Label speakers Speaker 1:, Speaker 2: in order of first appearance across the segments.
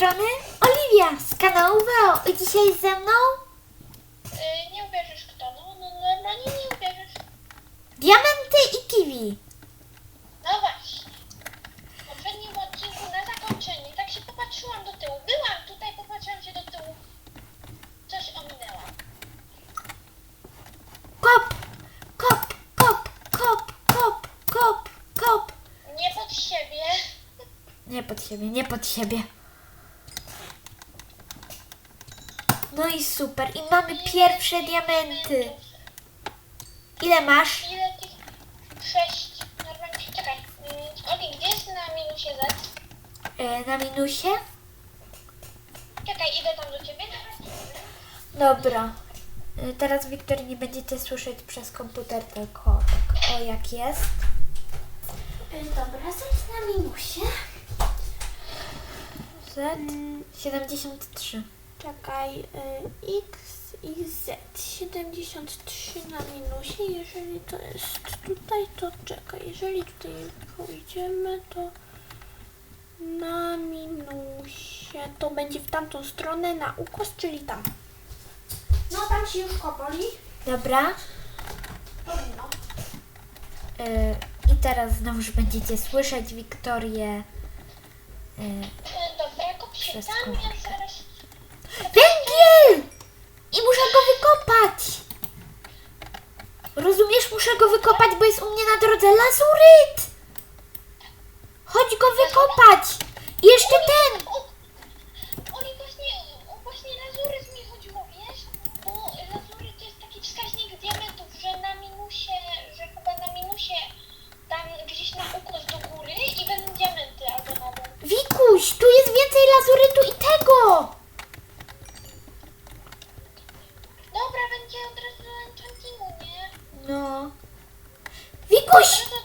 Speaker 1: strony Oliwia z kanału WEO i dzisiaj ze mną
Speaker 2: Y, nie uwierzysz kto, no, no normalnie nie uwierzysz.
Speaker 1: Diamenty i Kiwi.
Speaker 2: No właśnie. W poprzednim odcinku na zakończenie tak się popatrzyłam do tyłu. Byłam tutaj, popatrzyłam się do tyłu. Coś ominęłam.
Speaker 1: Kop, kop, kop, kop, kop, kop, kop.
Speaker 2: Nie pod siebie.
Speaker 1: Nie pod siebie, nie pod siebie. No i super. I mamy pierwsze diamenty. Ile masz?
Speaker 2: Ile tych? Sześć. Normalnie. Czekaj. Mm, Oli, gdzie jest na minusie Z?
Speaker 1: E, na minusie?
Speaker 2: Czekaj, idę tam do ciebie.
Speaker 1: Dobra. E, Teraz Wiktor nie będziecie słyszeć przez komputer, tylko tak, o jak jest. E, Dobra, Z na minusie. Z 73.
Speaker 3: Czekaj, y, x i z 73 na minusie, jeżeli to jest tutaj, to czekaj, jeżeli tutaj pójdziemy, to na minusie, to będzie w tamtą stronę na ukos, czyli tam. No tam się już kopoli.
Speaker 1: Dobra.
Speaker 3: Powinno.
Speaker 1: E, I teraz znowuż będziecie słyszeć Wiktorię. E,
Speaker 2: Y, Dobra, kop się
Speaker 1: Przez
Speaker 2: tam, ja. zaraz...
Speaker 1: Węgiel! I muszę go wykopać! Rozumiesz, muszę go wykopać, bo jest u mnie na drodze lazuryt! Chodź go wykopać! No
Speaker 2: myślałam.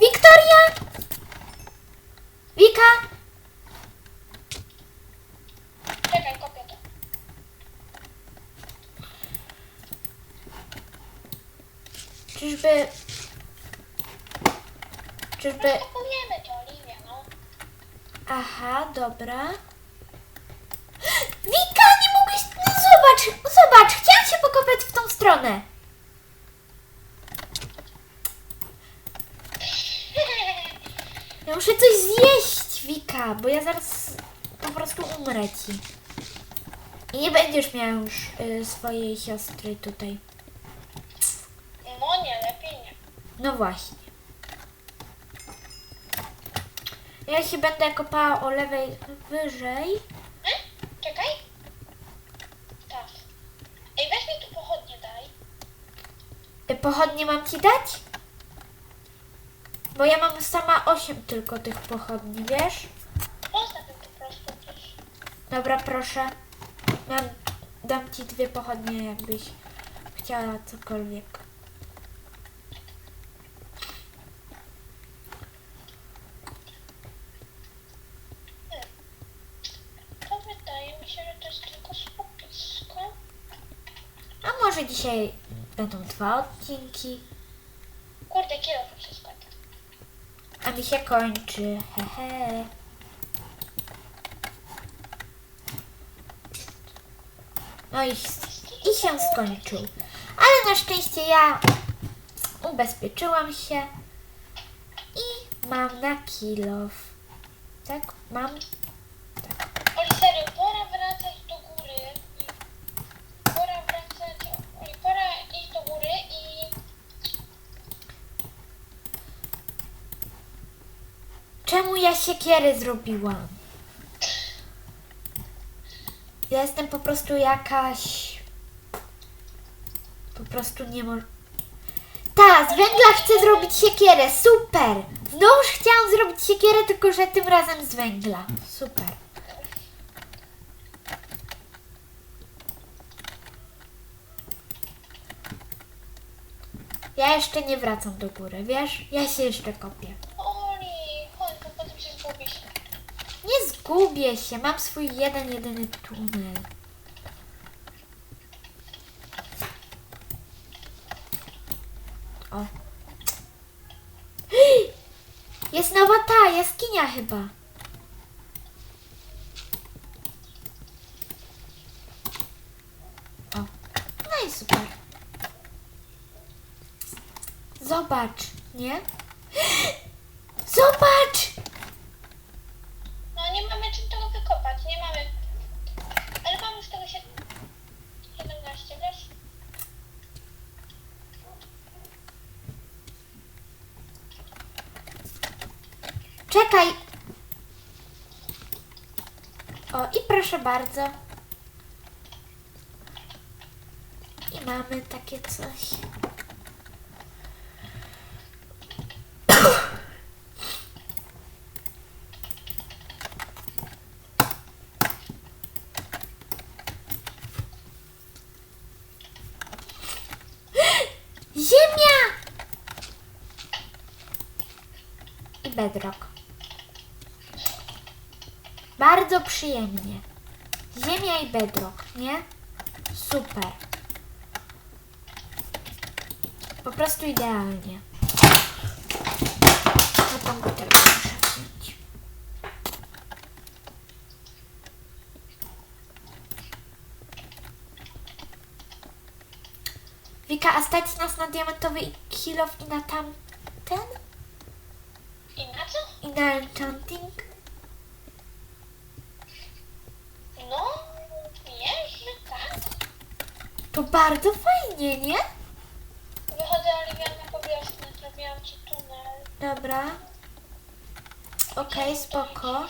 Speaker 1: Wiktoria! Wika!
Speaker 2: Czekaj, kopię to.
Speaker 1: Czyżby... Czyżby...
Speaker 2: Kopujemy to, Oliwia, no.
Speaker 1: Aha, dobra. Wika, nie mogłeś... No zobacz, zobacz, chciałam się pokopać w tą stronę. Ja muszę coś zjeść, Wika, bo ja zaraz po prostu umrę ci. I nie będziesz miał już y, swojej siostry tutaj.
Speaker 2: No nie, lepiej nie.
Speaker 1: No właśnie. Ja się będę kopała o lewej wyżej.
Speaker 2: E? Czekaj. Tak. Ej, weź mi tu pochodnie daj.
Speaker 1: Y, Pochodnie mam ci dać? Bo ja mam sama 8 tylko tych pochodni, wiesz? Dobra, proszę. Mam, dam ci dwie pochodnie, jakbyś chciała cokolwiek.
Speaker 2: To wydaje mi się, że to jest tylko skupisko.
Speaker 1: A może dzisiaj będą dwa odcinki,
Speaker 2: Kurde, kierowca się skończy.
Speaker 1: a mi się kończy. Hehe. No i, i się skończył. Ale na szczęście ja ubezpieczyłam się i mam na kilof. Tak, mam.
Speaker 2: Oli, serio, pora wracać do góry. i- Pora wracać... Oli, pora iść do góry i...
Speaker 1: Siekierę zrobiłam? Ja jestem po prostu jakaś. Po prostu nie może. Ta, z węgla chcę zrobić siekierę, super! Znowuż chciałam zrobić siekierę, tylko że tym razem z węgla. Super. Ja jeszcze nie wracam do góry, wiesz? Ja się jeszcze kopię.
Speaker 2: Gubię się,
Speaker 1: mam swój jeden, jedyny tunel. O. Jest nowa ta, jaskinia chyba. O.
Speaker 2: No i super. Zobacz, nie?
Speaker 1: Czekaj! O, i proszę bardzo. I mamy takie coś. Ziemia! I bedrock. Bardzo przyjemnie. Ziemia i bedrock, nie? Super. Po prostu idealnie. No tą butelkę muszę wziąć. Wika, a stać nas na diamentowy kilof i na tamten?
Speaker 2: I na co?
Speaker 1: I na enchanting?
Speaker 2: No, wiesz, że tak.
Speaker 1: To bardzo fajnie, nie?
Speaker 2: Wychodzę Oliwia na powierzchnię, zrobiłam ci tunel.
Speaker 1: Dobra. Okej, spoko.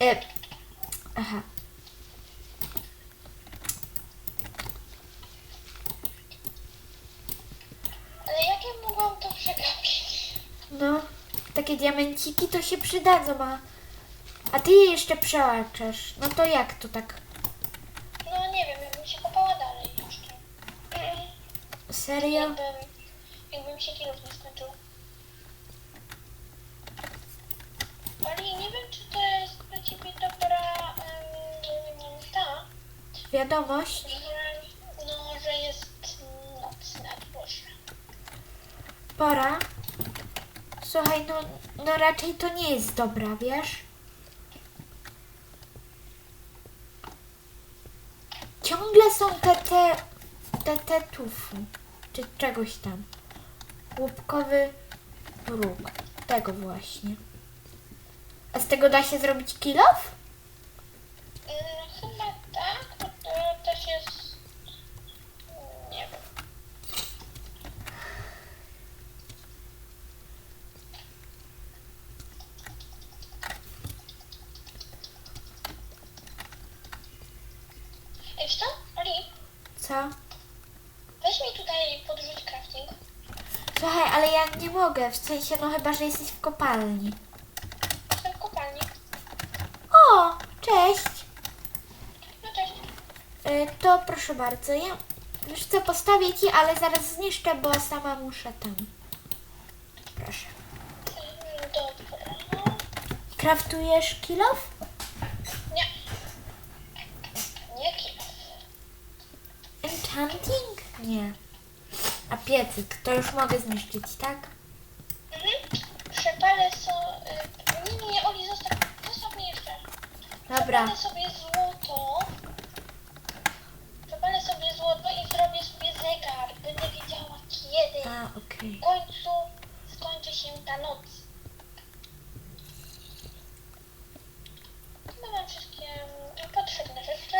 Speaker 1: E, aha.
Speaker 2: Ale jak ja mogłam to przegapić?
Speaker 1: No, takie diamenciki to się przydadzą, a, a ty je jeszcze przełaczasz. No to jak to tak?
Speaker 2: No nie wiem, jakbym się kopała dalej jeszcze.
Speaker 1: Serio?
Speaker 2: Jakbym, jakbym się kilów nie skończył. Ali, nie wiem, czy to jest dla ciebie dobra um, ta,
Speaker 1: Wiadomość?
Speaker 2: że, no, że jest noc na dworze.
Speaker 1: Pora. Słuchaj, no, no raczej to nie jest dobra, wiesz? Ciągle są te, te, te, te tufu, czy czegoś tam. Łupkowy róg, tego właśnie. A z tego da się zrobić kilof?
Speaker 2: Mm, chyba tak, bo to też jest, nie wiem. Ej, wiesz co? Ali,
Speaker 1: Co?
Speaker 2: weź mi tutaj podrzuć crafting.
Speaker 1: Słuchaj, ale ja nie mogę, w sensie, no chyba, że jesteś w kopalni.
Speaker 2: Jestem w kopalni.
Speaker 1: O, cześć.
Speaker 2: No cześć.
Speaker 1: Y, to proszę bardzo, ja już co postawię ci, ale zaraz zniszczę, bo sama muszę tam. Proszę.
Speaker 2: Mm, Dobra.
Speaker 1: Kraftujesz kilof?
Speaker 2: Nie. Nie kill.
Speaker 1: Enchanting? Nie. A piecyk, to już mogę zniszczyć, tak?
Speaker 2: Mhm. Przepalę so... y, Nie, nie, Oli, zostaw, zostaw mnie jeszcze.
Speaker 1: Dobra.
Speaker 2: Przepalę sobie złoto. Przepalę sobie złoto i zrobię sobie zegar. Będę wiedziała kiedy.
Speaker 1: A, okej.
Speaker 2: W końcu skończy się ta noc. Chyba mam wszystkie potrzebne rzeczy.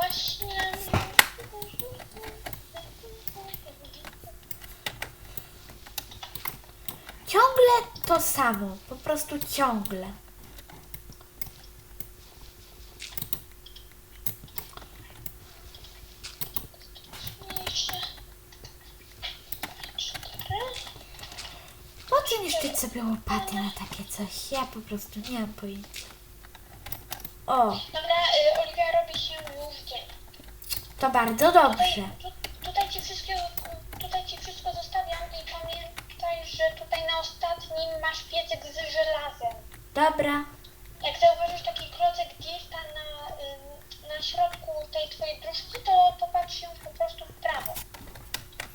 Speaker 2: Właśnie...
Speaker 1: Ciągle to samo, po prostu ciągle. Po niszczyć sobie łopaty na takie coś? Ja po prostu nie mam pojęcia. O,
Speaker 2: Dobra, y, Oliwia robi się już dzień.
Speaker 1: To bardzo
Speaker 2: Tutaj,
Speaker 1: dobrze.
Speaker 2: tu, tutaj, ci wszystkie, tutaj ci wszystko zostawiam i pamiętaj, że tutaj na ostatnim masz piecyk z żelazem.
Speaker 1: Dobra,
Speaker 2: Jak zauważysz taki klocek gdzieś tam na, y, na środku tej twojej dróżki, to popatrz się po prostu w prawo.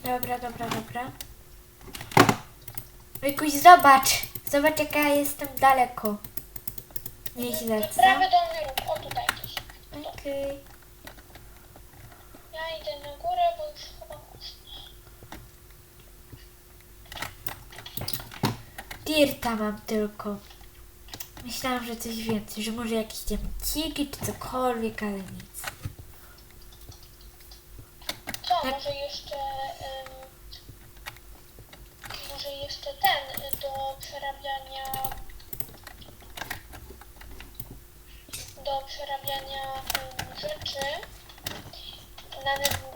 Speaker 1: dobra, dobra, dobra. Wikuś, zobacz, Zobacz jaka ja jestem daleko. Nieźle, co?
Speaker 2: Prawy dolny róg, o tutaj gdzieś.
Speaker 1: Okej.
Speaker 2: Ja idę na górę, bo chyba.
Speaker 1: Dirta mam tylko. Myślałam, że coś więcej, że może jakieś diamenciki czy cokolwiek, ale nic.
Speaker 2: Co,
Speaker 1: Tak.
Speaker 2: może jeszcze... może jeszcze ten y, do przerabiania... Do przerabiania rzeczy na,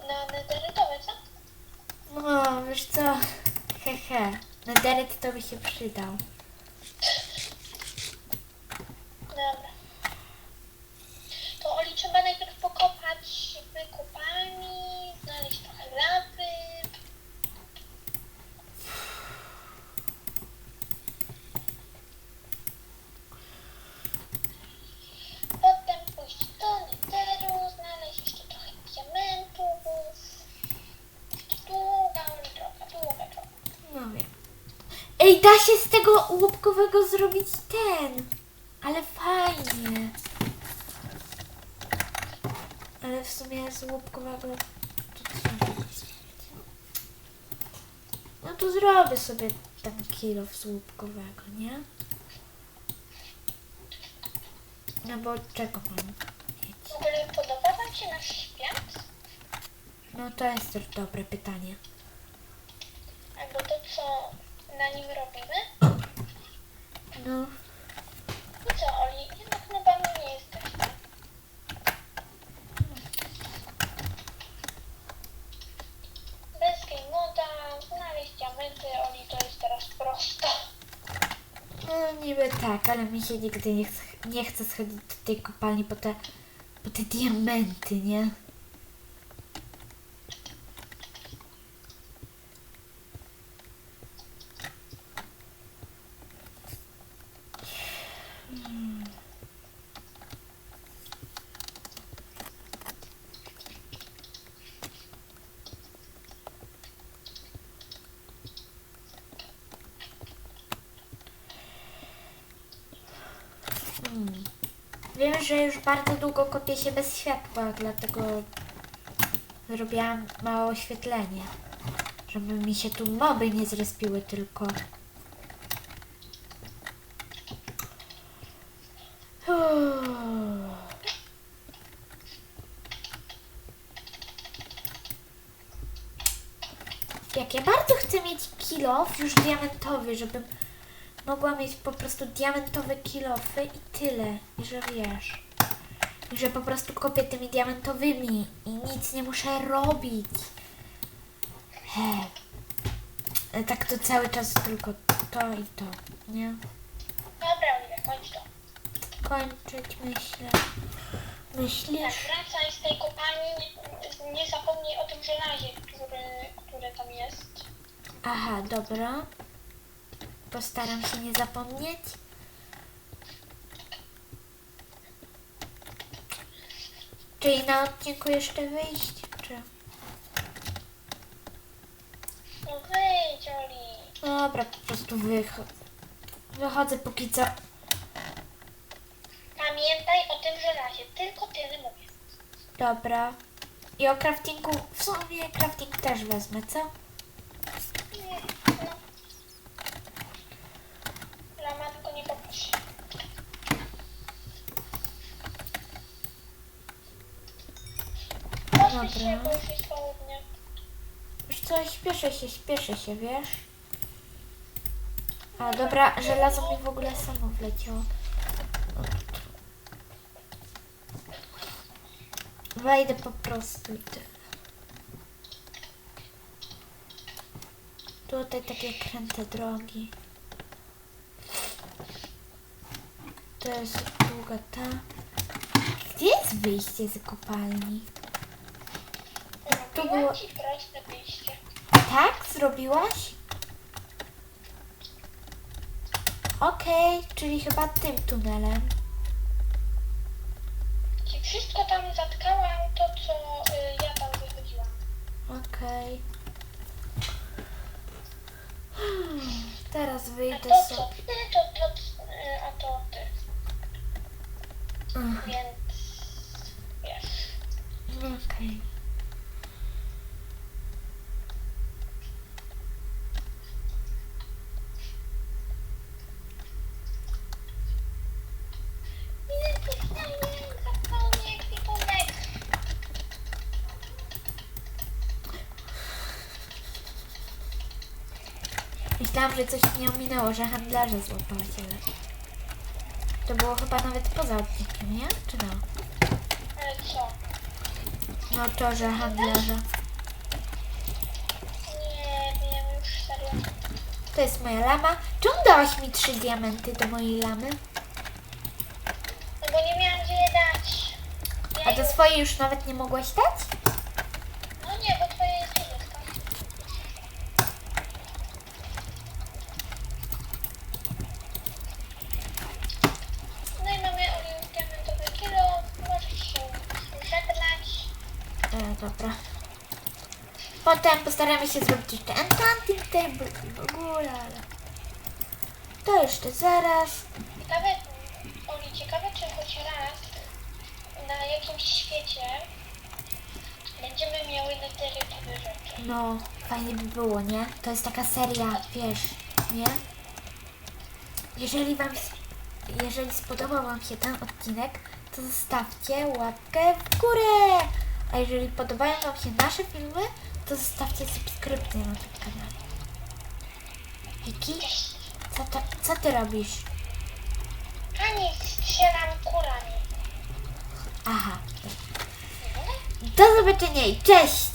Speaker 2: na nederytowe, co?
Speaker 1: No, wiesz co? Hehe. Nederyt to by się przydał.
Speaker 2: Dobra. To Oli trzeba najpierw pokopać w kopalni, znaleźć trochę lawy. Potem pójść do Netheru, znaleźć jeszcze trochę diamentów. Długa droga, długa droga.
Speaker 1: No wiem. Ej, da się z tego łupkowego zrobić ten. Ale fajnie. Ale w sumie z łupkowego. No to zrobię sobie ten kilo z łupkowego, nie? No bo czego mam mieć?
Speaker 2: W ogóle podoba Wam się nasz świat?
Speaker 1: No to jest też dobre pytanie.
Speaker 2: Albo to, co na nim robimy?
Speaker 1: No,
Speaker 2: I co, Oli? Jednak chyba nie jesteśmy. Bez game moda, znaleźć diamenty, Oli, to jest teraz prosto.
Speaker 1: no niby tak, ale mi się nigdy nie chce, nie chce schodzić do tej kopalni po te, po te diamenty, nie? Hmm. Wiem, że już bardzo długo kopię się bez światła, dlatego zrobiłam małe oświetlenie. Żeby mi się tu moby nie zrespiły tylko. Jak ja bardzo chcę mieć kilof już diamentowy, żebym mogła mieć po prostu diamentowe kilofy i tyle. Że wiesz. Że po prostu kopię tymi diamentowymi i nic nie muszę robić. He. E, Tak to cały czas tylko to i to, nie?
Speaker 2: Dobra, Oliwia, kończ to.
Speaker 1: Kończyć myślę.
Speaker 2: Tak,
Speaker 1: Myślisz?
Speaker 2: wracaj z tej kopalni, nie, nie zapomnij o tym żelazie, który, które tam jest.
Speaker 1: Aha, dobra. Postaram się nie zapomnieć. Czyli na odcinku jeszcze wyjść, czy...
Speaker 2: No wejdź, Oli.
Speaker 1: Dobra, po prostu wychodzę. Wychodzę póki co.
Speaker 2: Pamiętaj o tym żelazie, tylko tyle mówię.
Speaker 1: Dobra. I o craftingu, w sumie crafting też wezmę, co?
Speaker 2: Nie, no. Lama tylko nie poprosi.
Speaker 1: Dobra.
Speaker 2: już.
Speaker 1: Już co, śpieszę się, śpieszę się, wiesz? A dobra, żelazo mi w ogóle samo wleciało. Wejdę po prostu i. Tutaj takie kręte drogi. To jest długa ta. Gdzie jest wyjście z kopalni? To było...
Speaker 2: ci grać na mieście.
Speaker 1: Tak? Zrobiłaś? Okej, czyli chyba tym tunelem.
Speaker 2: I wszystko tam zatkałam to, co y, ja tam wychodziłam.
Speaker 1: Okej. Hmm, Teraz
Speaker 2: A
Speaker 1: wyjdę
Speaker 2: to, co ty, to, to, y, a to ty. Ach, Więc wiesz. Okej.
Speaker 1: Myślałam, że coś mnie ominęło, że handlarza złapałaś, ale... To było chyba nawet poza odcinkiem, nie? Czy no?
Speaker 2: Ale co?
Speaker 1: No to, że handlarza.
Speaker 2: Nie wiem, już serio.
Speaker 1: To jest moja lama. Czemu dałaś mi trzy diamenty do mojej lamy?
Speaker 2: No bo nie miałam gdzie je dać. Ja
Speaker 1: A do swojej już nawet nie mogłaś dać?
Speaker 2: No nie, bo twoje jest niebieska. No i mamy Olive diamentowe kilo. Możesz się żegnać.
Speaker 1: E, dobra. Potem postaramy się zrobić jeszcze enchanting table i w ogóle, ale... To jeszcze zaraz.
Speaker 2: Ciekawe, Oli, ciekawe czy choć raz na jakimś świecie będziemy miały neterytowe rzeczy.
Speaker 1: No, fajnie by było, nie? To jest taka seria, wiesz, nie? Jeżeli wam, jeżeli spodobał wam się ten odcinek, to zostawcie łapkę w górę! A jeżeli podobają wam się nasze filmy, to zostawcie subskrypcję na tym kanale. Wiki, co, to, co ty robisz?
Speaker 2: A nic, strzelam kurami.
Speaker 1: Aha. Do zobaczenia i cześć!